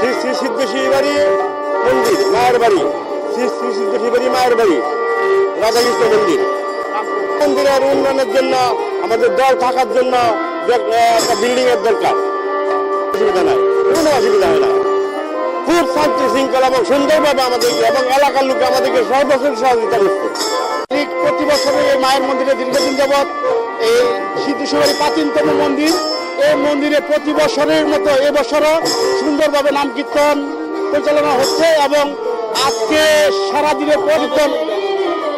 শ্রী শ্রী সিদ্ধেশ্বরী বাড়ি, মন্দির, মায়ের বাড়ি। শ্রী শ্রী সিদ্ধেশ্বরী বাড়ি, মায়ের বাড়ি রাধাকৃষ্ণ মন্দির। মন্দিরের উন্নয়নের জন্য, আমাদের দল থাকার জন্য একটা বিল্ডিং এর দরকার। অসুবিধা নাই, কোনো অসুবিধা হয় না। খুব শান্তি শৃঙ্খলা এবং সুন্দরভাবে আমাদেরকে এবং এলাকার লোক আমাদেরকে সর্বশেষ সহযোগিতা করছে। প্রতি বছরে এই মায়ের মন্দিরে দীর্ঘদিন যাবৎ এই সিদ্ধেশ্বরী প্রাচীনতম মন্দির। এই মন্দিরে প্রতি বছরের মতো এবছরও সুন্দরভাবে নাম কীর্তন পরিচালনা হচ্ছে এবং আজকে সারাদিনের পরিবর্তন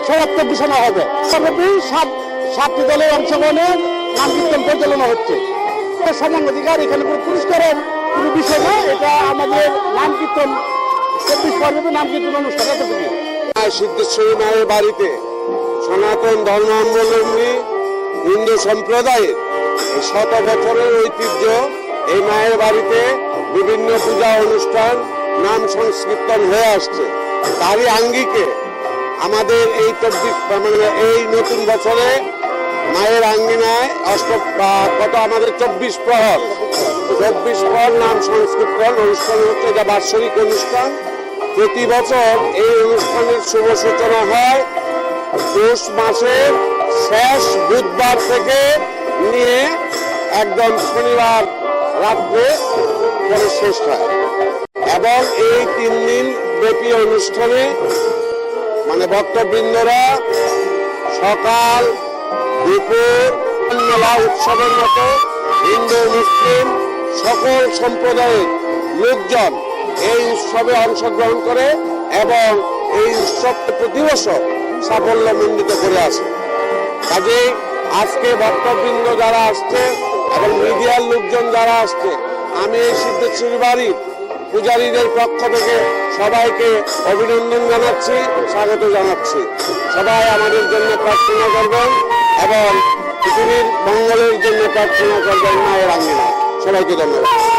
সমাপ্ত ঘোষণা হবে। সর্বোপরি সাত, সাতটি দলের অংশগ্রহণে নাম কীর্তন পরিচালনা হচ্ছে। সমান অধিকার এখানে কোনো পুরস্কারের কোনো বিষয় না, এটা আমাদের নাম কীর্তন চব্বিশ পর্বে নাম কীর্তন অনুষ্ঠান সিদ্ধেশ্বরী মায়ের বাড়িতে সনাতন ধর্মাবলম্বী হিন্দু সম্প্রদায়ের শত বছরের ঐতিহ্য, এই মায়ের বাড়িতে বিভিন্ন পূজা অনুষ্ঠান, নাম সংস্কীর্তন হয়ে আসছে। তারই আঙ্গিকে আমাদের এই চব্বিশ মানে এই নতুন বছরে মায়ের আঙ্গিনায় অষ্ট কত আমাদের চব্বিশ প্রহর। চব্বিশ প্রহর নাম সংস্কৃতন অনুষ্ঠান হচ্ছে যা বাৎসরিক অনুষ্ঠান। প্রতি বছর এই অনুষ্ঠানের শুভ সূচনা হয়। পৌষ মাসের শেষ বুধবার থেকে নিয়ে একদম শনিবার রাত্রে পরে শেষ হয়। এবং এই তিন দিন ব্যাপী অনুষ্ঠানে মানে ভক্তবৃন্দরা সকাল, দুপুর মেলা উৎসবের মতো হিন্দু, মুসলিম সকল সম্প্রদায়ের লোকজন এই উৎসবে অংশগ্রহণ করে এবং এই উৎসবকে প্রতি বছর সাফল্যমণ্ডিত করে আসে। কাজেই আজকে ভক্তবৃন্দ যারা আসছে এবং মিডিয়ার লোকজন যারা আসছে, আমি এই সিদ্ধেশ্বরী বাড়ির পূজারীদের পক্ষ থেকে সবাইকে অভিনন্দন জানাচ্ছি, স্বাগত জানাচ্ছি। সবাই আমাদের জন্য প্রার্থনা করবেন এবং পৃথিবীর মঙ্গলের জন্য প্রার্থনা করবেন মায়ের আঙ্গিনা। সবাইকে ধন্যবাদ।